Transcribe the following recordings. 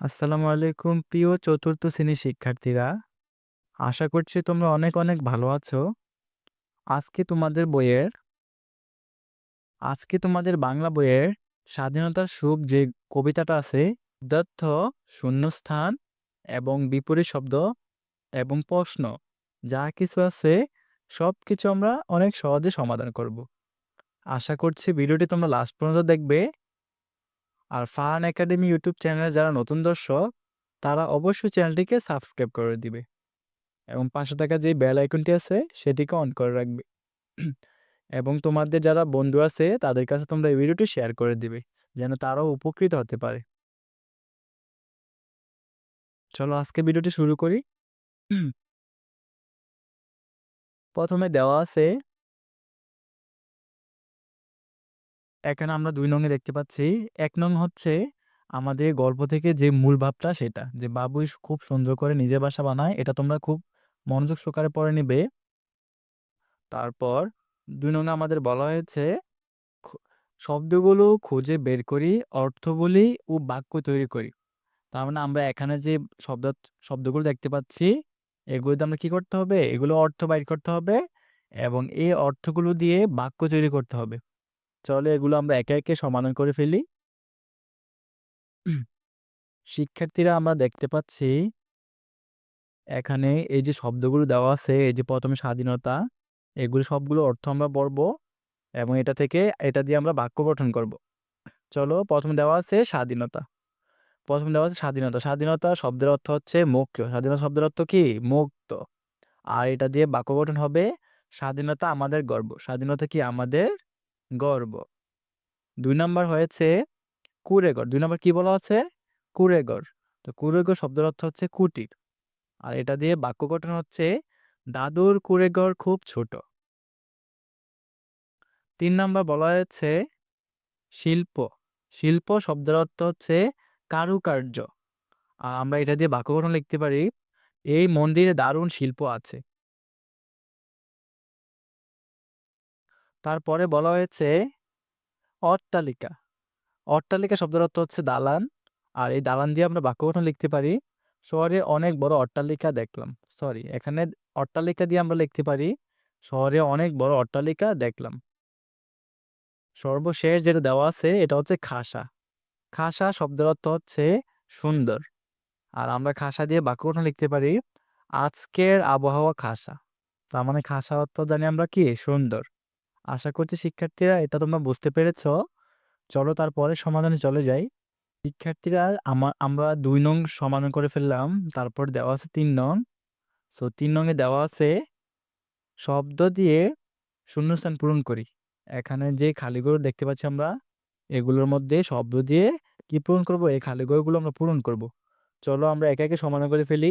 আসসালামু আলাইকুম প্রিয় চতুর্থ শ্রেণির শিক্ষার্থীরা। আশা করছি তোমরা অনেক, অনেক ভালো আছো। আজকে তোমাদের বইয়ের আজকে তোমাদের বাংলা বইয়ের স্বাধীনতার সুখ যে কবিতাটা আছে, দত্ত শূন্যস্থান এবং বিপরীত শব্দ এবং প্রশ্ন যা কিছু আছে সবকিছু আমরা অনেক সহজে সমাধান করব। আশা করছি ভিডিওটি তোমরা লাস্ট পর্যন্ত দেখবে। আর ফারহান একাডেমি ইউটিউব চ্যানেলে যারা নতুন দর্শক, তারা অবশ্যই চ্যানেলটিকে সাবস্ক্রাইব করে দিবে এবং পাঁচশো থাকা যে বেল আইকনটি আছে, সেটিকে অন করে রাখবে। এবং তোমাদের যারা বন্ধু আছে, তাদের কাছে তোমরা এই ভিডিওটি শেয়ার করে দিবে, যেন তারাও উপকৃত হতে পারে। চলো আজকে ভিডিওটি শুরু করি। প্রথমে দেওয়া আছে এখানে আমরা দুই নঙে দেখতে পাচ্ছি। এক নং হচ্ছে আমাদের গল্প থেকে যে মূল ভাবটা সেটা, যে বাবুই খুব সুন্দর করে নিজের বাসা বানায়, এটা তোমরা খুব মনোযোগ সহকারে পড়ে নিবে। তারপর দুই নঙে আমাদের বলা হয়েছে শব্দগুলো খুঁজে বের করি অর্থ বলি ও বাক্য তৈরি করি। তার মানে আমরা এখানে যে শব্দ, শব্দগুলো দেখতে পাচ্ছি, এগুলোতে আমরা কি করতে হবে? এগুলো অর্থ বাইর করতে হবে এবং এই অর্থগুলো দিয়ে বাক্য তৈরি করতে হবে। চলে এগুলো আমরা একে একে সমাধান করে ফেলি। শিক্ষার্থীরা আমরা দেখতে পাচ্ছি, এখানে এই যে শব্দগুলো দেওয়া আছে, এই যে প্রথমে স্বাধীনতা, এগুলো সবগুলো অর্থ আমরা পড়ব এবং এটা থেকে এটা দিয়ে আমরা বাক্য গঠন করব। চলো প্রথমে দেওয়া আছে স্বাধীনতা। প্রথম দেওয়া আছে স্বাধীনতা। স্বাধীনতা শব্দের অর্থ হচ্ছে মুক্ত। স্বাধীনতা শব্দের অর্থ কি? মুক্ত। আর এটা দিয়ে বাক্য গঠন হবে স্বাধীনতা আমাদের গর্ব। স্বাধীনতা কি আমাদের গর্ব। দুই নাম্বার হয়েছে কুড়েঘর দুই নাম্বার কি বলা আছে কুড়েঘর তো কুড়েঘর শব্দের অর্থ হচ্ছে কুটির। আর এটা দিয়ে বাক্য গঠন হচ্ছে দাদুর কুড়েঘর খুব ছোট। তিন নাম্বার বলা হয়েছে শিল্প। শিল্প শব্দের অর্থ হচ্ছে কারুকার্য। আর আমরা এটা দিয়ে বাক্য গঠন লিখতে পারি, এই মন্দিরে দারুণ শিল্প আছে। তারপরে বলা হয়েছে অট্টালিকা। অট্টালিকা শব্দের অর্থ হচ্ছে দালান। আর এই দালান দিয়ে আমরা বাক্য গঠন লিখতে পারি। শহরে অনেক বড় অট্টালিকা দেখলাম। সরি এখানে অট্টালিকা দিয়ে আমরা লিখতে পারি, শহরে অনেক বড় অট্টালিকা দেখলাম। সর্বশেষ যেটা দেওয়া আছে, এটা হচ্ছে খাসা। খাসা শব্দের অর্থ হচ্ছে সুন্দর। আর আমরা খাসা দিয়ে বাক্য গঠন লিখতে পারি, আজকের আবহাওয়া খাসা। তার মানে খাসা অর্থ জানি আমরা কি? সুন্দর। আশা করছি শিক্ষার্থীরা এটা তোমরা বুঝতে পেরেছ। চলো তারপরে সমাধানে চলে যাই। শিক্ষার্থীরা আমার আমরা দুই নং সমাধান করে ফেললাম। তারপর দেওয়া আছে তিন নং। সো তিন নংয়ে দেওয়া আছে শব্দ দিয়ে শূন্যস্থান পূরণ করি। এখানে যে খালিঘর দেখতে পাচ্ছি আমরা, এগুলোর মধ্যে শব্দ দিয়ে কি পূরণ করব? এই খালিঘরগুলো আমরা পূরণ করব। চলো আমরা একে একে সমাধান করে ফেলি।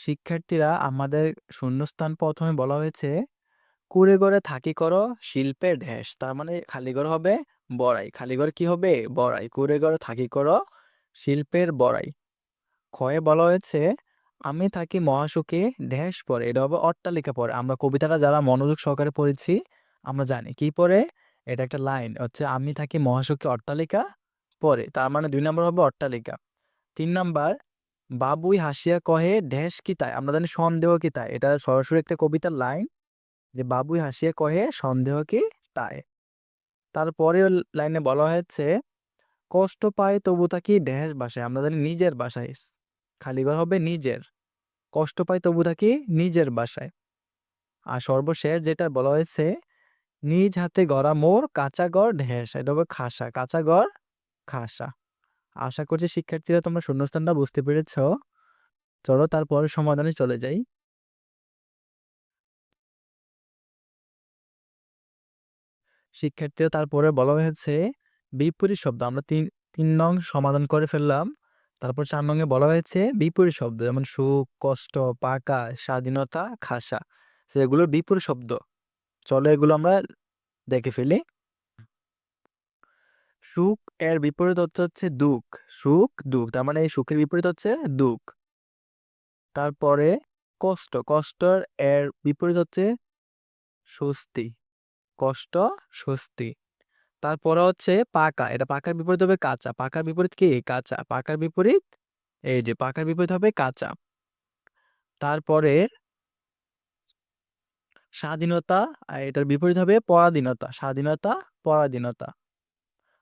শিক্ষার্থীরা আমাদের শূন্যস্থান প্রথমে বলা হয়েছে, কুড়ে ঘরে থাকি করো শিল্পের ঢেস। তার মানে খালিঘর হবে বড়াই। খালিঘর কি হবে? বড়াই। কুড়ে ঘরে থাকি করো, শিল্পের বড়াই। ক্ষয়ে বলা হয়েছে, আমি থাকি মহাসুখে, ঢেস পরে। এটা হবে অট্টালিকা পরে। আমরা কবিতাটা যারা মনোযোগ সহকারে পড়েছি, আমরা জানি কি পরে? এটা একটা লাইন হচ্ছে, আমি থাকি মহাসুখে অট্টালিকা পরে। তার মানে দুই নম্বর হবে অট্টালিকা। তিন নাম্বার বাবুই হাসিয়া কহে ঢেস কি তাই? আমরা জানি সন্দেহ কি তাই? এটা সরাসরি একটা কবিতার লাইন যে বাবুই হাসিয়া কহে, সন্দেহ কি তাই? তারপরে লাইনে বলা হয়েছে, কষ্ট পায় তবু থাকি ঢেস বাসায়? আমরা জানি নিজের বাসায় খালি ঘর হবে নিজের। কষ্ট পায় তবু থাকি নিজের বাসায়? আর সর্বশেষ যেটা বলা হয়েছে, নিজ হাতে গড়া মোর কাঁচা গড় ঢেস। এটা হবে খাসা, কাঁচা গড় খাসা। আশা করছি শিক্ষার্থীরা তোমরা শূন্যস্থানটা বুঝতে পেরেছ। চলো তারপরে সমাধানে চলে যাই। শিক্ষার্থীরা তারপরে বলা হয়েছে, বিপরীত শব্দ, আমরা তিন তিন নং সমাধান করে ফেললাম। তারপর চার নঙে বলা হয়েছে, বিপরীত শব্দ, যেমন সুখ, কষ্ট, পাকা, স্বাধীনতা, খাসা। সেগুলোর বিপরীত শব্দ। চলো এগুলো আমরা দেখে ফেলি। সুখ এর বিপরীত অর্থ হচ্ছে দুঃখ। সুখ, দুঃখ, তার মানে এই সুখের বিপরীত হচ্ছে দুঃখ। তারপরে কষ্ট কষ্টর এর বিপরীত হচ্ছে স্বস্তি। কষ্ট, স্বস্তি। তারপরে হচ্ছে পাকা, এটা পাকার বিপরীত হবে কাঁচা। পাকার বিপরীত কি? কাঁচা। পাকার বিপরীত এই যে, পাকার বিপরীত হবে কাঁচা। তারপরে স্বাধীনতা এটার বিপরীত হবে পরাধীনতা। স্বাধীনতা, পরাধীনতা।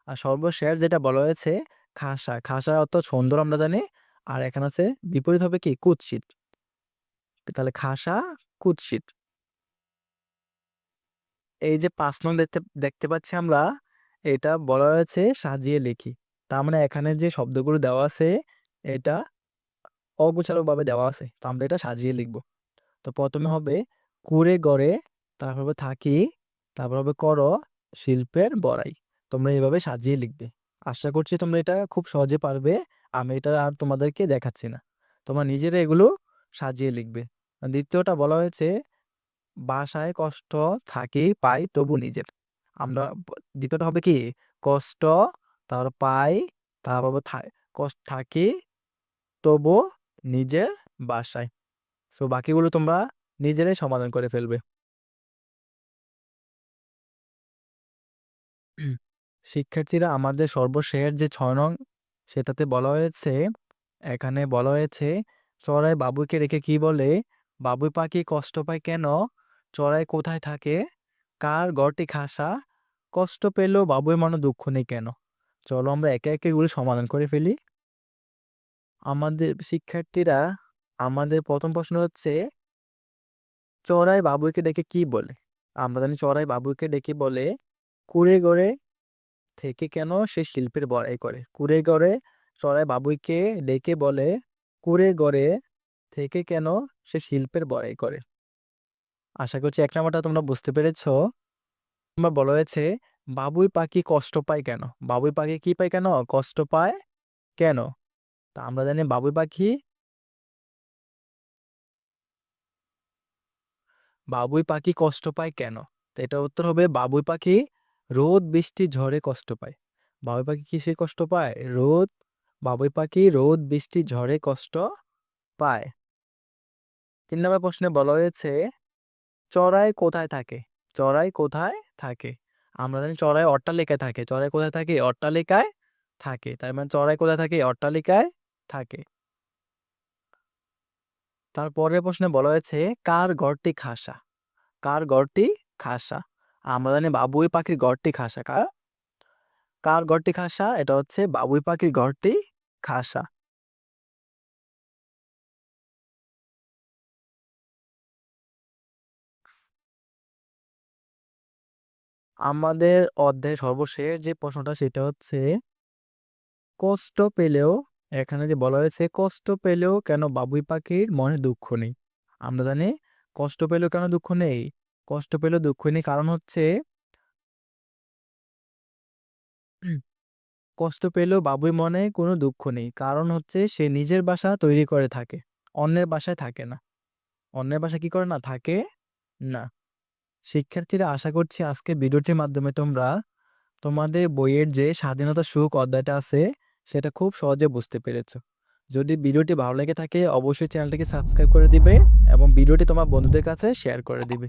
আর সর্বশেষ যেটা বলা হয়েছে, খাসা। খাসা অর্থ সুন্দর আমরা জানি, আর এখানে আছে বিপরীত হবে কি? কুৎসিত। তাহলে খাসা, কুৎসিত। এই যে পাঁচ নং দেখতে দেখতে পাচ্ছি আমরা, এটা বলা হয়েছে সাজিয়ে লিখি। তার মানে এখানে যে শব্দগুলো দেওয়া আছে, এটা অগোছালোভাবে দেওয়া আছে। তো আমরা এটা সাজিয়ে লিখব। তো প্রথমে হবে কুড়ে গড়ে, তারপর হবে থাকি, তারপর হবে কর, শিল্পের বড়াই। তোমরা এইভাবে সাজিয়ে লিখবে। আশা করছি তোমরা এটা খুব সহজে পারবে। আমি এটা আর তোমাদেরকে দেখাচ্ছি না। তোমরা নিজেরা এগুলো সাজিয়ে লিখবে। দ্বিতীয়টা বলা হয়েছে, বাসায় কষ্ট থাকি পাই তবু নিজের। আমরা দ্বিতীয়টা হবে কি, কষ্ট তারপর পাই তারপর কষ্ট থাকি তবু নিজের বাসায়। তো বাকিগুলো তোমরা নিজেরাই সমাধান করে ফেলবে। শিক্ষার্থীরা আমাদের সর্বশেষ যে ছয় নং সেটাতে বলা হয়েছে, এখানে বলা হয়েছে, চড়াই বাবুকে রেখে কি বলে? বাবুই পাখি কষ্ট পায় কেন? চড়াই কোথায় থাকে? কার গড়টি খাসা? কষ্ট পেলেও বাবুই মনে দুঃখ নেই কেন? চলো আমরা একে একে এগুলো সমাধান করে ফেলি। আমাদের শিক্ষার্থীরা, আমাদের প্রথম প্রশ্ন হচ্ছে, চড়াই বাবুইকে ডেকে কি বলে? আমরা জানি চড়াই বাবুইকে ডেকে বলে, কুড়ে গড়ে থেকে কেন সে শিল্পের বড়াই করে? কুড়ে গড়ে চড়াই বাবুইকে ডেকে বলে, কুড়ে গড়ে থেকে কেন সে শিল্পের বড়াই করে? আশা করছি এক নাম্বারটা তোমরা বুঝতে পেরেছ। তোমরা বলা হয়েছে, বাবুই পাখি কষ্ট পায় কেন? বাবুই পাখি কি পায় কেন? কষ্ট পায় কেন? তা আমরা জানি বাবুই পাখি বাবুই পাখি কষ্ট পায় কেন? তো এটা উত্তর হবে, বাবুই পাখি রোদ বৃষ্টি ঝড়ে কষ্ট পায়। বাবুই পাখি কিসে কষ্ট পায়? রোদ, বাবুই পাখি রোদ বৃষ্টি ঝড়ে কষ্ট পায়। তিন নম্বর প্রশ্নে বলা হয়েছে, চড়াই কোথায় থাকে? চড়াই কোথায় থাকে? আমরা জানি চড়াই অট্টালিকায় থাকে। চড়াই কোথায় থাকে? অট্টালিকায় থাকে। তার মানে চড়াই কোথায় থাকে? অট্টালিকায় থাকে। তারপরের প্রশ্নে বলা হয়েছে, কার ঘরটি খাসা? কার ঘরটি খাসা? আমরা জানি বাবুই পাখির ঘরটি খাসা। কার? কার ঘরটি খাসা? এটা হচ্ছে বাবুই পাখির ঘরটি খাসা। আমাদের অধ্যায় সর্বশেষ যে প্রশ্নটা সেটা হচ্ছে কষ্ট পেলেও এখানে যে বলা হয়েছে কষ্ট পেলেও কেন বাবুই পাখির মনে দুঃখ নেই? আমরা জানি কষ্ট পেলেও কেন দুঃখ নেই? কষ্ট পেলেও দুঃখ নেই। কারণ হচ্ছে কষ্ট পেলেও বাবুই মনে কোনো দুঃখ নেই। কারণ হচ্ছে সে নিজের বাসা তৈরি করে থাকে, অন্যের বাসায় থাকে না। অন্যের বাসা কি করে না? থাকে না। শিক্ষার্থীরা, আশা করছি আজকে ভিডিওটির মাধ্যমে তোমরা তোমাদের বইয়ের যে স্বাধীনতা সুখ অধ্যায়টা আছে, সেটা খুব সহজে বুঝতে পেরেছ। যদি ভিডিওটি ভালো লেগে থাকে, অবশ্যই চ্যানেলটিকে সাবস্ক্রাইব করে দিবে এবং ভিডিওটি তোমার বন্ধুদের কাছে শেয়ার করে দিবে।